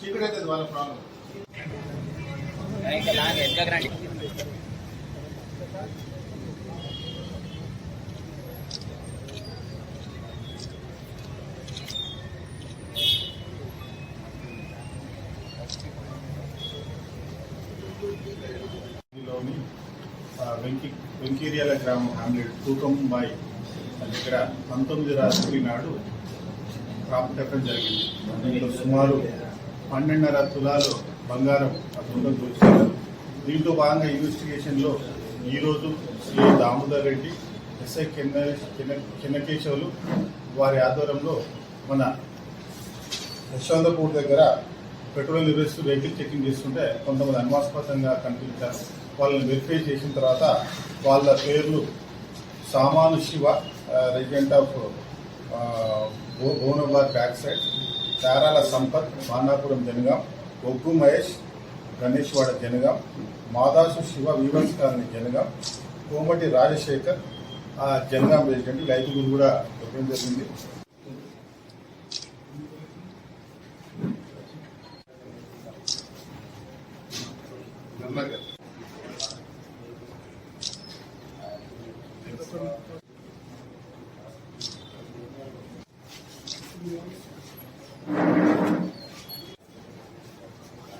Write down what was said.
చీకటి వాళ్ళ ప్రాబ్లం ఇంకా లాగే వెంకి గ్రామం హ్యామ్లెట్ తూకంబాయి దగ్గర పంతొమ్మిది రాత్రి నాడు ప్రాప్తకం జరిగింది. దీంట్లో సుమారు పన్నెండున్నర తులాలు బంగారం ఆ దొంగలు దోచారు దీంట్లో భాగంగా ఇన్వెస్టిగేషన్లో ఈరోజు శ్రీ దామోదర్ రెడ్డి ఎస్ఐ కిన్న కిన్నకేశవులు వారి ఆధ్వర్యంలో మన యశ్వంతపూర్ దగ్గర పెట్రోల్ నిర్వహిస్తూ వెహికల్ చెకింగ్ చేస్తుంటే కొంతమంది అనుమాస్పదంగా కనిపించారు. వాళ్ళని వెరిఫై చేసిన తర్వాత వాళ్ళ పేర్లు సామాను Shiva resident of Bhuvanabad back side చారాల Sampath Manapuram Jangaon Oggu Mahesh Ganeshwada Jangaon Madasu Shiva weavers colony Jangaon Komati Rajasekhar Jangaon resident life గురు కూడా చెప్పడం జరిగింది Thank you. Yes.